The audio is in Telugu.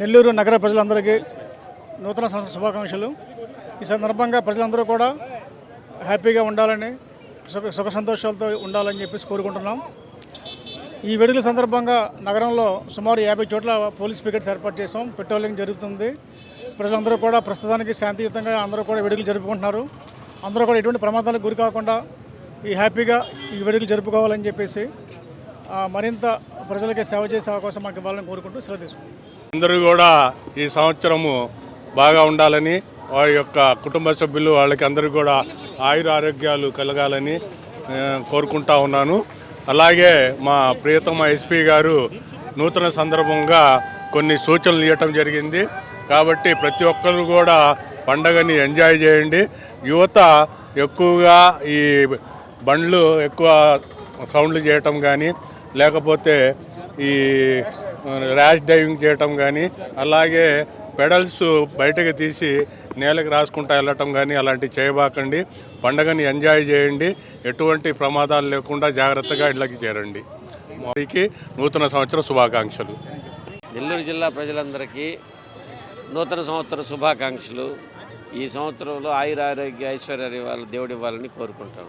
నెల్లూరు నగర ప్రజలందరికీ నూతన సంవత్సర శుభాకాంక్షలు. ఈ సందర్భంగా ప్రజలందరూ కూడా హ్యాపీగా ఉండాలని సుఖ సుఖ సంతోషాలతో ఉండాలని చెప్పేసి కోరుకుంటున్నాం. ఈ వేడుకల సందర్భంగా నగరంలో సుమారు యాభై చోట్ల పోలీస్ పికెట్స్ ఏర్పాటు చేసాం పెట్రోలింగ్ జరుగుతుంది. ప్రజలందరూ కూడా ప్రస్తుతానికి శాంతియుతంగా అందరూ కూడా వేడుకలు జరుపుకుంటున్నారు. అందరూ కూడా ఎటువంటి ప్రమాదాలకు గురి కాకుండా ఈ హ్యాపీగా ఈ వేడుకలు జరుపుకోవాలని చెప్పేసి మరింత ప్రజలకి సేవ చేసే అవకాశం మాకు ఇవ్వాలని కోరుకుంటూ సెలవు తీసుకుంటాం అందరూ కూడా ఈ సంవత్సరము బాగా ఉండాలని వారి యొక్క కుటుంబ సభ్యులు వాళ్ళకి అందరూ కూడా ఆయుర ఆరోగ్యాలు కలగాలని కోరుకుంటా ఉన్నాను. అలాగే మా ప్రియతమ ఎస్పీ గారు నూతన సందర్భంగా కొన్ని సూచనలు ఇవ్వటం జరిగింది. కాబట్టి ప్రతి ఒక్కరు కూడా పండగని ఎంజాయ్ చేయండి. యువత ఎక్కువగా ఈ బండ్లు ఎక్కువ సౌండ్లు చేయటం కానీ లేకపోతే ఈ ర్యాష్ డ్రైవింగ్ చేయటం కానీ అలాగే పెడల్స్ బయటకు తీసి నేలకు రాసుకుంటా వెళ్ళటం కానీ అలాంటివి చేయబాకండి. పండగని ఎంజాయ్ చేయండి. ఎటువంటి ప్రమాదాలు లేకుండా జాగ్రత్తగా ఇళ్ళకి చేరండి. వారికి నూతన సంవత్సర శుభాకాంక్షలు. నెల్లూరు జిల్లా ప్రజలందరికీ నూతన సంవత్సర శుభాకాంక్షలు. ఈ సంవత్సరంలో ఆయుర ఆరోగ్య ఐశ్వర్యాలు ఇవ్వాలి దేవుడు ఇవ్వాలని కోరుకుంటాం.